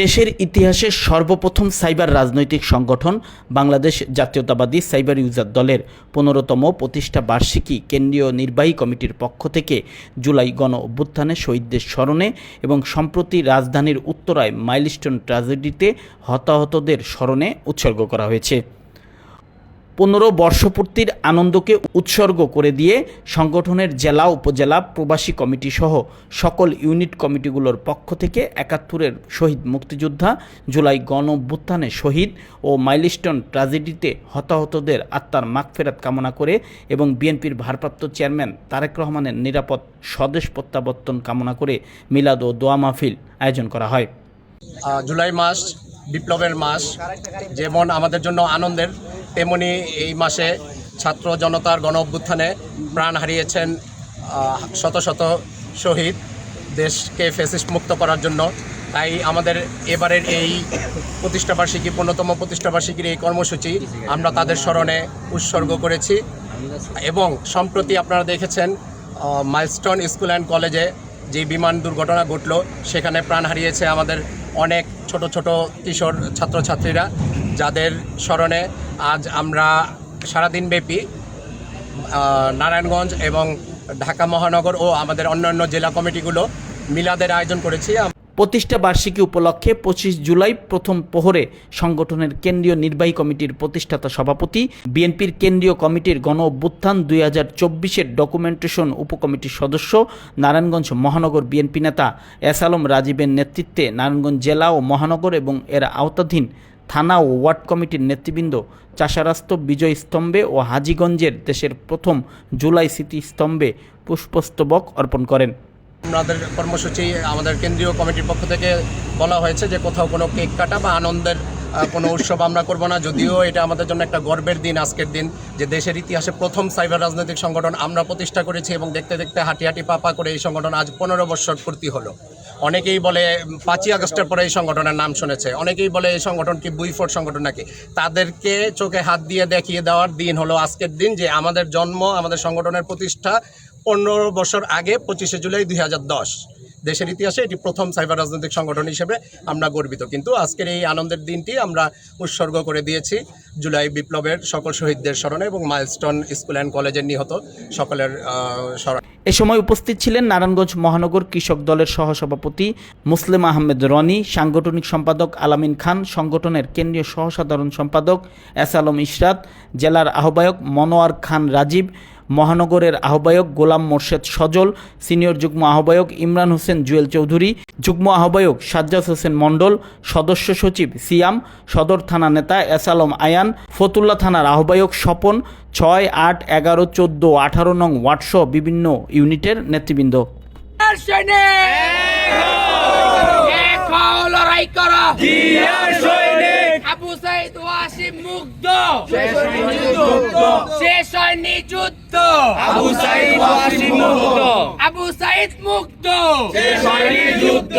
দেশের ইতিহাসে সর্বপ্রথম সাইবার রাজনৈতিক সংগঠন বাংলাদেশ জাতীয়তাবাদী সাইবার ইউজার দলের পনেরোতম প্রতিষ্ঠা বার্ষিকী কেন্দ্রীয় নির্বাহী কমিটির পক্ষ থেকে জুলাই গণ অভ্যুত্থানে শহীদদের স্মরণে এবং সম্প্রতি রাজধানীর উত্তরায় মাইলস্টোন ট্র্যাজেডিতে হতাহতদের স্মরণে উৎসর্গ করা হয়েছে। পনেরো বর্ষপূর্তির আনন্দকে উৎসর্গ করে দিয়ে সংগঠনের জেলা, উপজেলা, প্রবাসী কমিটি সহ সকল ইউনিট কমিটিগুলোর পক্ষ থেকে একাত্তরের শহীদ মুক্তিযোদ্ধা জুলাই গণ শহীদ ও মাইলস্টোন ট্র্যাজেডিতে হতাহতদের আত্মার মাগফেরাত কামনা করে এবং বিএনপির ভারপ্রাপ্ত চেয়ারম্যান তারেক রহমানের নিরাপদ স্বদেশ প্রত্যাবর্তন কামনা করে মিলাদ ও দোয়া মাহফিল আয়োজন করা হয়। জুলাই মাস বিপ্লবের মাস, যেমন আমাদের জন্য আনন্দের, তেমনি এই মাসে ছাত্র জনতার গণ অভ্যুত্থানে প্রাণ হারিয়েছেন শত শত শহীদ। দেশকে ফেসিস্ট মুক্ত করার জন্য। তাই আমাদের এবারের এই প্রতিষ্ঠাবার্ষিকী, পূর্ণতম প্রতিষ্ঠাবার্ষিকীর এই কর্মসূচি আমরা তাদের স্মরণে উৎসর্গ করেছি। এবং সম্প্রতি আপনারা দেখেছেন মাইলস্টোন স্কুল অ্যান্ড কলেজে যে বিমান দুর্ঘটনা ঘটল, সেখানে প্রাণ হারিয়েছে আমাদের অনেক ছোট ছোট কিশোর ছাত্রছাত্রীরা যাদের স্মরণে আজ আমরা সারাদিনব্যাপী নারায়ণগঞ্জ এবং ঢাকা মহানগর ও আমাদের অন্যান্য জেলা কমিটিগুলো মিলাদের আয়োজন করেছি। প্রতিষ্ঠা বার্ষিকী উপলক্ষে পঁচিশ জুলাই প্রথম প্রহরে সংগঠনের কেন্দ্রীয় নির্বাহী কমিটির প্রতিষ্ঠাতা সভাপতি, বিএনপির কেন্দ্রীয় কমিটির গণ অভ্যুত্থান দুই হাজার চব্বিশের ডকুমেন্টেশন উপকমিটির সদস্য, নারায়ণগঞ্জ মহানগর বিএনপি নেতা এস আলম রাজীবের নেতৃত্বে নারায়ণগঞ্জ জেলা ও মহানগর এবং এর আওতাধীন থানা ও ওয়ার্ড কমিটির নেতৃবৃন্দ চাষারাস্ত বিজয় স্তম্ভে ও হাজীগঞ্জের দেশের প্রথম জুলাই স্মৃতিস্তম্ভে পুষ্পস্তবক অর্পণ করেন। আমাদের কর্মসূচি আমাদের কেন্দ্রীয় কমিটির পক্ষ থেকে বলা হয়েছে যে কোথাও কোনো কেক কাটা বা আনন্দের কোনো উৎসব আমরা করব না। যদিও এটা আমাদের জন্য একটা গর্বের দিন, আজকের দিন, যে দেশের ইতিহাসে প্রথম সাইবার রাজনৈতিক সংগঠন আমরা প্রতিষ্ঠা করেছি এবং দেখতে দেখতে হাঁটি হাঁটি পা পা করে এই সংগঠন আজ পনেরো বছর পূর্তি হলো। অনেকেই বলে পাঁচই আগস্টের পরে এই সংগঠনের নাম শুনেছে। অনেকেই বলে এই সংগঠন কি বুইফোর্ট সংগঠন নাকি? তাদেরকে চোখে হাত দিয়ে দেখিয়ে দেওয়ার দিন হলো আজকের দিন যে আমাদের জন্ম, আমাদের সংগঠনের প্রতিষ্ঠা পনেরো বছর আগে, পঁচিশে জুলাই দুই হাজার দশ। দেশের ইতিহাসে এটি প্রথম সাইবার রাজনৈতিক সংগঠন হিসেবে আমরা গর্বিত। কিন্তু আজকের এই আনন্দের দিনটি আমরা উৎসর্গ করে দিয়েছি জুলাই বিপ্লবের সকল শহীদদের স্মরণে এবং মাইলস্টোন স্কুল অ্যান্ড কলেজের নিহত সকলের স্মরণে। এ সময় উপস্থিত ছিলেন নারায়ণগঞ্জ মহানগর কৃষক দলের সহসভাপতি মুসলিম আহমেদ রনি, সাংগঠনিক সম্পাদক আলামিন খান, সংগঠনের কেন্দ্রীয় সহসাধারণ সম্পাদক এস আলম ইশরাত, জেলার আহ্বায়ক মনোয়ার খান রাজীব মহানগরের আহ্বায়ক গোলাম মোর্শেদ সজল সিনিয়র যুগ্ম আহ্বায়ক ইমরান হোসেন জুয়েল চৌধুরী যুগ্ম আহ্বায়ক সাজ্জাদ হোসেন মণ্ডল সদস্য সচিব সিয়াম সদর থানা নেতা এস আলম আয়ান ফতুল্লা থানার আহ্বায়ক স্বপন ছয় আট এগারো চোদ্দ আঠারো নং ওয়াটসহ বিভিন্ন ইউনিটের নেতৃবৃন্দ। লড়াই করো। মুগ্ধ শেষ হয়নি যুদ্ধ। আবু সাইদ ওয়াসিম মুক্ত। আবু সাইদ মুক্ত। শেষ হয়নি যুদ্ধ।